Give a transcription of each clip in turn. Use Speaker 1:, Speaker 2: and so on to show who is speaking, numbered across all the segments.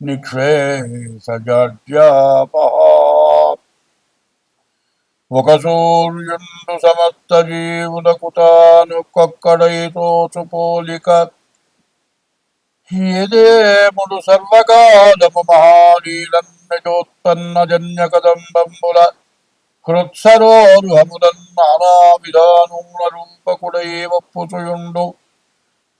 Speaker 1: నిక్షేసజాడ్యాపహ ఒక సూర్యుండు సమస్త జీవులకు తాను కొక్కడైతోచు పోలిక. ఏదేముడు సర్వకాలము మహానీలన్నజోత్పన్న జన్య కదంబంబుల హృత్సరోరుహములన్ విధానూల విధానముల రూపకుడై వప్పుచుయుండు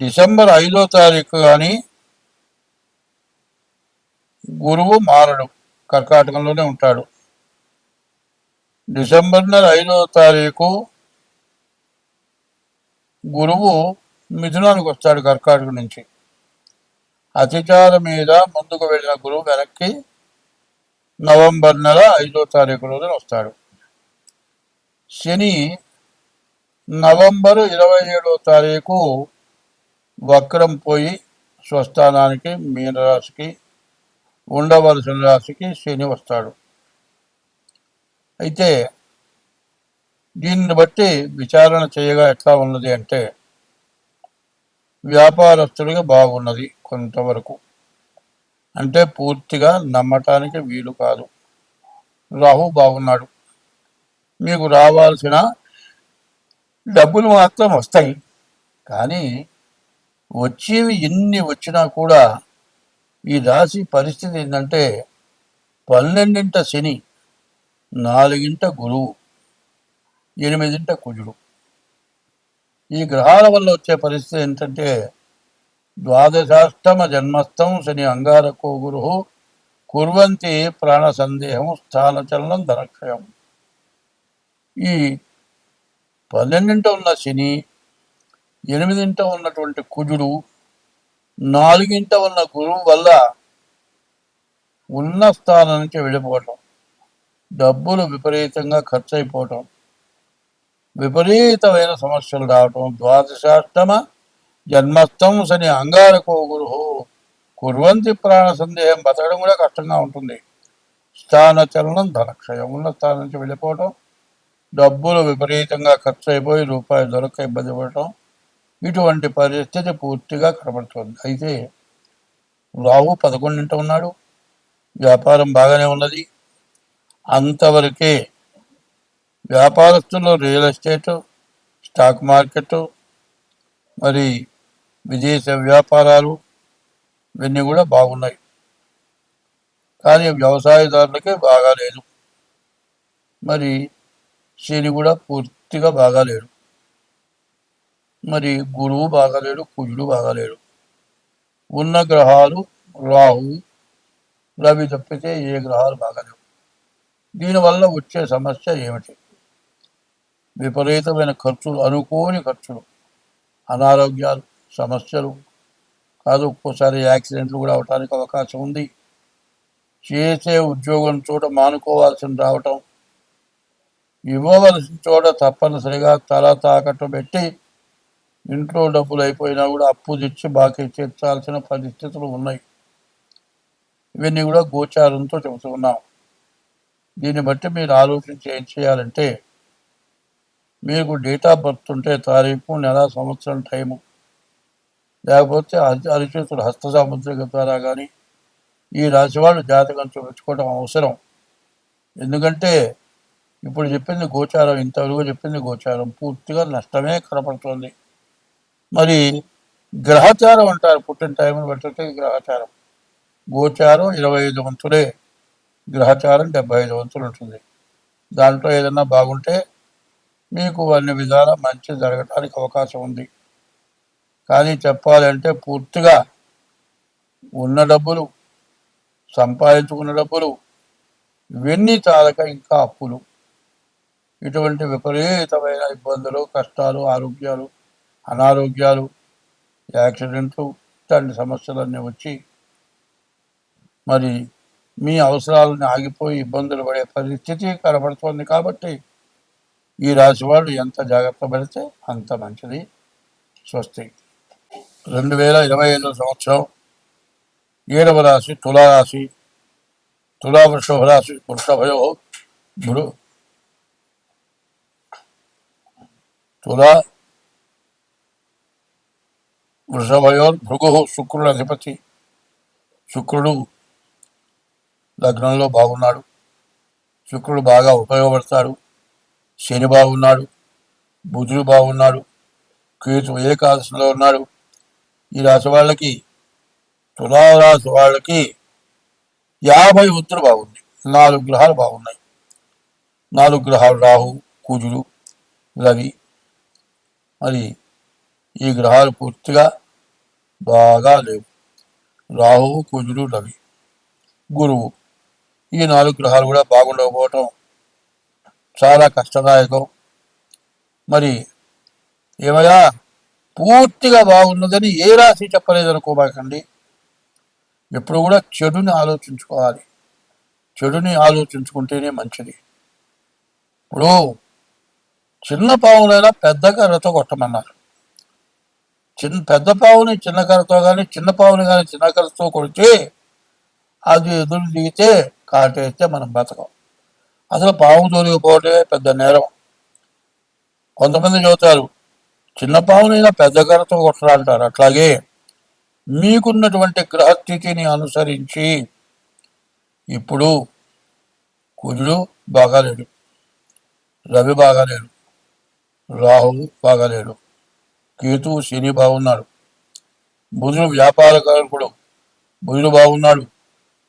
Speaker 1: డిసెంబర్ ఐదో తారీఖు కానీ గురువు మారడు. కర్కాటకంలోనే ఉంటాడు. డిసెంబర్ నెల ఐదో తారీఖు గురువు మిథునానికి వస్తాడు కర్కాటక నుంచి. అతిచార మీద ముందుకు వెళ్ళిన గురువు వెనక్కి నవంబర్ నెల ఐదో తారీఖు రోజున వస్తాడు. శని నవంబరు ఇరవై ఏడో తారీఖు వక్రం పోయి స్వస్థానానికి మీనరాశికి ఉండవలసిన రాశికి శని వస్తాడు. అయితే దీన్ని బట్టి విచారణ చేయగా ఎట్లా ఉన్నది అంటే వ్యాపారస్తుడిగా బాగున్నది కొంతవరకు. అంటే పూర్తిగా నమ్మటానికి వీలు కాదు. రాహు బాగున్నాడు. మీకు రావాల్సిన డబ్బులు మాత్రం వస్తాయి. కానీ వచ్చేవి ఎన్ని వచ్చినా కూడా ఈ రాశి పరిస్థితి ఏంటంటే పన్నెండింట శని నాలుగింట గురువు ఎనిమిదింట కుజుడు. ఈ గ్రహాల వల్ల వచ్చే పరిస్థితి ఏంటంటే ద్వాదశాష్టమ జన్మస్థం శని అంగారకో గురు కుర్వంతి ప్రాణ సందేహం స్థానచలనం ధనక్షయం. ఈ పన్నెండింట ఉన్న శని ఎనిమిదింట ఉన్నటువంటి కుజుడు నాలుగింట ఉన్న గురువు వల్ల ఉన్న స్థానం నుంచి వెళ్ళిపోవటం డబ్బులు విపరీతంగా ఖర్చు అయిపోవటం విపరీతమైన సమస్యలు రావటం ద్వాదశాష్టమ జన్మస్థం శని అంగారకో గురు కుర్వంతి ప్రాణ సందేహం బతకడం కూడా కష్టంగా ఉంటుంది. స్థాన చలనం ధనక్షయం ఉన్న స్థానం నుంచి వెళ్ళిపోవటం డబ్బులు విపరీతంగా ఖర్చు అయిపోయి రూపాయి దొరక ఇబ్బంది పడటం ఇటువంటి పరిస్థితి పూర్తిగా కనబడుతుంది. అయితే రాహు పదకొండింట ఉన్నాడు. వ్యాపారం బాగానే ఉన్నది. అంతవరకే వ్యాపారస్తులు రియల్ ఎస్టేట్ స్టాక్ మార్కెట్ మరి విదేశ వ్యాపారాలు ఇవన్నీ కూడా బాగున్నాయి. కానీ వ్యవసాయదారులకే బాగాలేదు. మరి శని కూడా పూర్తిగా బాగాలేడు. మరి గురువు బాగాలేడు కుజుడు బాగాలేడు. ఉన్న గ్రహాలు రాహు రవి తప్పితే ఏ గ్రహాలు బాగాలేవు. దీనివల్ల వచ్చే సమస్య ఏమిటి? విపరీతమైన ఖర్చులు అనుకోని ఖర్చులు అనారోగ్యాలు సమస్యలు. కాదు ఒక్కోసారి యాక్సిడెంట్లు కూడా అవడానికి అవకాశం ఉంది. చేసే ఉద్యోగం చోట మానుకోవాల్సిన రావటం ఇవ్వవలసిన చోట తప్పనిసరిగా తల తాకట్టు పెట్టి ఇంట్లో డబ్బులు అయిపోయినా కూడా అప్పు తెచ్చి బాకీ తీర్చాల్సిన పరిస్థితులు ఉన్నాయి. ఇవన్నీ కూడా గోచారంతో చెబుతున్నాం దీన్ని బట్టి మీరు ఆలోచించి ఏం చేయాలంటే మీకు డేట్ ఆఫ్ బర్త్ ఉంటే తారీఖు నెల సంవత్సరం టైము లేకపోతే అరిచేతుడు హస్త సాముద్రిక ద్వారా కానీ ఈ రాశి వాళ్ళు జాతకం చూపించుకోవడం అవసరం. ఎందుకంటే ఇప్పుడు చెప్పింది గోచారం ఇంతవరకు చెప్పింది గోచారం. పూర్తిగా నష్టమే కనపడుతుంది. మరి గ్రహచారం అంటారు పుట్టిన టైంను బట్టి గ్రహచారం. గోచారం ఇరవై ఐదు వంతులే. గ్రహచారం డెబ్బై ఐదు వంతులు ఉంటుంది. దాంట్లో ఏదన్నా బాగుంటే మీకు అన్ని విధాలా మంచి జరగడానికి అవకాశం ఉంది. కానీ చెప్పాలంటే పూర్తిగా ఉన్న డబ్బులు సంపాదించుకున్న డబ్బులు ఇవన్నీ చాలక ఇంకా అప్పులు. ఇటువంటి విపరీతమైన ఇబ్బందులు కష్టాలు ఆరోగ్యాలు అనారోగ్యాలు యాక్సిడెంట్లు ఇట్లాంటి సమస్యలన్నీ వచ్చి మరి మీ అవసరాలను ఆగిపోయి ఇబ్బందులు పడే పరిస్థితి కనబడుతోంది కాబట్టి ఈ రాశి వాళ్ళు ఎంత జాగ్రత్త పడితే అంత మంచిది. స్వస్తి. రెండు వేల ఇరవై ఐదో సంవత్సరం ఏడవ రాశి తులారాశి తులా వృషభ రాశి వృషభయో గురు తులా వృషభయోర్ భృగు శుక్రుడు అధిపతి శుక్రుడు లగ్నంలో బాగున్నాడు శుక్రుడు బాగా ఉపయోగపడతాడు శని బాగున్నాడు బుధుడు బాగున్నాడు కేతు ఏకాదశిలో ఉన్నాడు ఈ రాశి వాళ్ళకి తులారాశి వాళ్ళకి యాభై ఒత్తులు బాగుంది నాలుగు గ్రహాలు బాగున్నాయి నాలుగు గ్రహాలు రాహు కుజుడు రవి మరి ఈ గ్రహాలు పూర్తిగా బాగా లేవు. రాహువు కుజుడు రవి గురువు ఈ నాలుగు గ్రహాలు కూడా బాగుండకపోవటం చాలా కష్టదాయకం. మరి ఏమయ్యా? పూర్తిగా బాగున్నదని ఏ రాశి చెప్పలేదనుకోబాకండి ఎప్పుడు కూడా చెడుని ఆలోచించుకోవాలి. చెడుని ఆలోచించుకుంటేనే మంచిది. ఇప్పుడు చిన్న పావులైనా పెద్ద కర్రతో కొట్టమన్నారు. చిన్న పెద్ద పావుని చిన్న కర్రతో కానీ చిన్న పావుని కానీ చిన్న కర్రతో కొడితే అది ఎదురు దిగితే కాటేస్తే మనం బతకం. అసలు పాము తొలగిపోవటమే పెద్ద నేరం. కొంతమంది చెబుతారు చిన్న పావునైనా పెద్ద కర్రతో కొట్టరా అంటారు. అట్లాగే మీకున్నటువంటి గ్రహస్థితిని అనుసరించి ఇప్పుడు కుజుడు బాగాలేడు రవి బాగాలేడు. రాహువు బాగాలేడు కేతువు శని బాగున్నాడు బుధుడు వ్యాపారకారకుడు బుధుడు బాగున్నాడు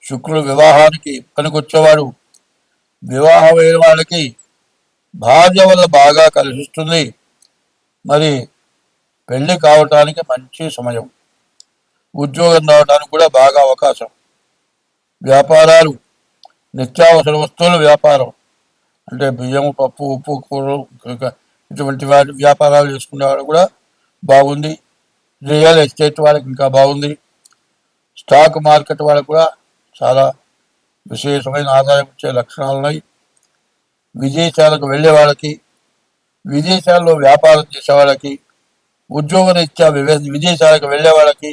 Speaker 1: శుక్రుడు వివాహానికి పనికొచ్చేవాడు. వివాహమైన వాళ్ళకి భార్య వల్ల బాగా కలిసిస్తుంది. మరి పెళ్ళి కావటానికి మంచి సమయం. ఉద్యోగం రావడానికి కూడా బాగా అవకాశం. వ్యాపారాలు నిత్యావసర వస్తువుల వ్యాపారం. అంటే బియ్యం పప్పు ఉప్పు కూర ఇటువంటి వాటి వ్యాపారాలు చేసుకునే వాళ్ళు కూడా బాగుంది. రియల్ ఎస్టేట్ వాళ్ళకి ఇంకా బాగుంది. స్టాక్ మార్కెట్ వాళ్ళకు కూడా చాలా విశేషమైన ఆదాయం ఇచ్చే లక్షణాలు ఉన్నాయి. విదేశాలకు వెళ్ళే వాళ్ళకి విదేశాల్లో వ్యాపారం చేసే వాళ్ళకి ఉద్యోగరీత్యా వివే విదేశాలకు వెళ్ళే వాళ్ళకి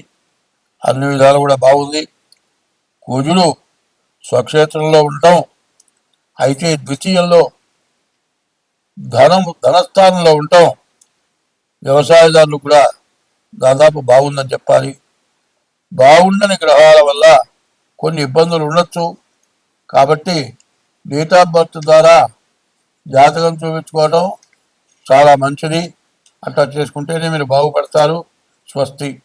Speaker 1: అన్ని విధాలు కూడా బాగుంది. కుజుడు స్వక్షేత్రంలో ఉండటం అయితే ద్వితీయంలో ధనం ధనస్థానంలో ఉండటం వ్యవసాయదారులు కూడా దాదాపు బాగుందని చెప్పాలి. బాగుండని గ్రహాల వల్ల కొన్ని ఇబ్బందులు ఉండొచ్చు. కాబట్టి డేట్ ఆఫ్ బర్త్ ద్వారా జాతకం చూపించుకోవడం చాలా మంచిది. అట్లా చేసుకుంటేనే మీరు బాగుపడతారు. స్వస్తి.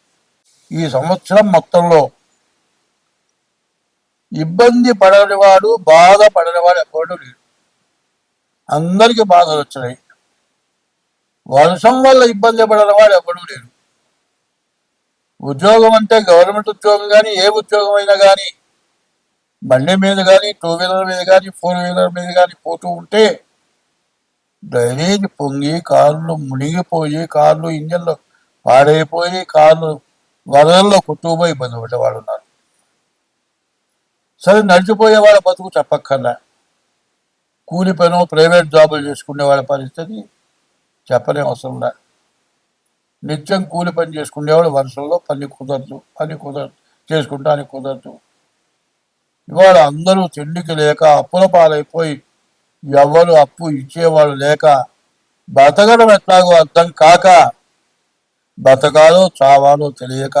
Speaker 1: ఈ సంవత్సరం మొత్తంలో ఇబ్బంది పడనివాడు బాధ పడనివాడు ఎవడు లేడు. అందరికీ బాధలు వచ్చినాయి వర్షం వల్ల ఇబ్బంది పడనివాడు ఎవడు లేడు. ఉద్యోగం అంటే గవర్నమెంట్ ఉద్యోగం కానీ ఏ ఉద్యోగం అయినా కానీ బండి మీద కానీ టూ వీలర్ మీద కానీ ఫోర్ వీలర్ మీద కానీ పోతూ ఉంటే డ్రైనేజ్ పొంగి కార్లు మునిగిపోయి కార్లు ఇంజన్లు పాడైపోయి కార్లు వరదల్లో కొట్టుకుపోయి ఇబ్బంది పడ్డవాళ్ళు ఉన్నారు. సరే నడిచిపోయేవాడు బతుకు చెప్పక్కర్లే. కూలి పను ప్రైవేట్ జాబులు చేసుకునే వాళ్ళ పరిస్థితి చెప్పనే అవసరం లే. నిత్యం కూలి పని చేసుకునేవాడు వర్షంలో పని కుదరదు పని కుదరదు చేసుకుంటానికి కుదరదు. ఇవాళ అందరూ తిండికి లేక అప్పుల పాలైపోయి ఎవరు అప్పు ఇచ్చేవాళ్ళు లేక బతకడం ఎట్లాగో అర్థం కాక బతకాలో చావాలో తెలియక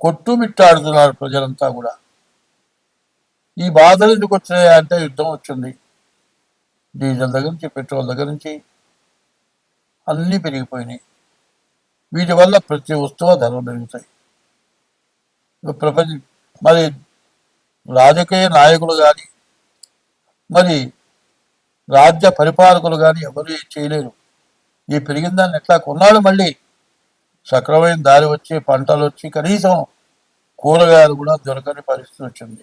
Speaker 1: కొట్టుమిట్టాడుతున్నారు ప్రజలంతా కూడా. ఈ బాధలు ఎందుకు వచ్చినాయి అంటే యుద్ధం వచ్చింది. డీజిల్ దగ్గర నుంచి పెట్రోల్ దగ్గర నుంచి అన్నీ పెరిగిపోయినాయి. వీటి వల్ల ప్రతి వస్తువు ధరలు పెరుగుతాయి. ప్రపంచ మరి రాజకీయ నాయకులు కానీ మరి రాజ్య పరిపాలకులు కానీ ఎవరు చేయలేరు. ఈ పెరిగిన దాన్ని ఎట్లా కొన్నాడు మళ్ళీ? సక్రమైన దారి వచ్చి పంటలు వచ్చి కనీసం కూరగాయలు కూడా దొరకని పరిస్థితి వచ్చింది.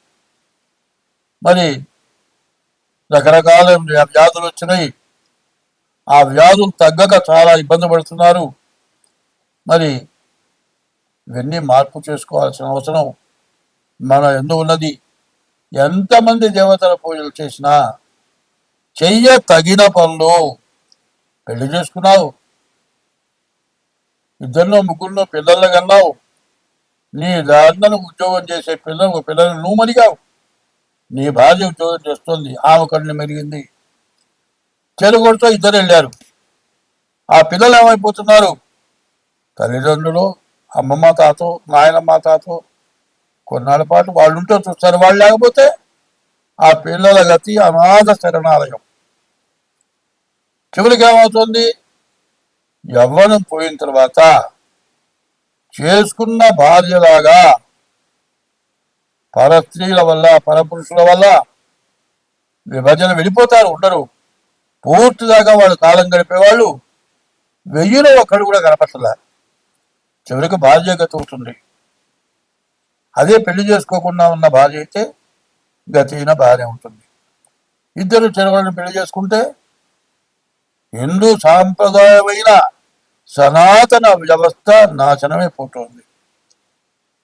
Speaker 1: మరి రకరకాల వ్యాధులు వచ్చినాయి. ఆ వ్యాధులు తగ్గక చాలా ఇబ్బంది పడుతున్నారు. మరి ఇవన్నీ మార్పు చేసుకోవాల్సిన అవసరం మన ఎందు ఉన్నది. ఎంతమంది దేవతల పూజలు చేసినా చెయ్య తగిన పనులు పెళ్ళి చేసుకున్నావు. ఇద్దరినో ముగ్గురినో పిల్లలు కన్నావు. నీ దారిన ఉద్యోగం చేసే పిల్లలు పిల్లలు నువ్వు మరిగావు. నీ భార్య ఉద్యోగం చేస్తుంది. ఆమె కన్ను మెరిగింది. చెరుగొడుతో ఇద్దరు వెళ్ళారు. ఆ పిల్లలు ఏమైపోతున్నారు? తల్లిదండ్రులు అమ్మమ్మ తాతో నాయనమ్మ తాతో కొన్నాళ్ళ పాటు వాళ్ళుంటూ చూస్తారు. వాళ్ళు లేకపోతే ఆ పిల్లల గతి అనాథ శరణాలయం. చివరికి ఏమవుతుంది? యవ్వనం పోయిన తర్వాత చేసుకున్న భార్యలాగా పరస్త్రీల వల్ల పరపురుషుల వల్ల విభజన వెళ్ళిపోతారు ఉండరు. పూర్తిదాకా వాళ్ళు కాలం గడిపేవాళ్ళు వెయ్యిలో ఒక్కడు కూడా కనపడలే చివరికి భార్య గతి అవుతుంది అదే పెళ్ళి చేసుకోకుండా ఉన్న భార్య అయితే గతిన భార్య ఉంటుంది. ఇద్దరు చెరవలను పెళ్ళి చేసుకుంటే హిందూ సాంప్రదాయమైన సనాతన వ్యవస్థ నాశనమైపోతుంది.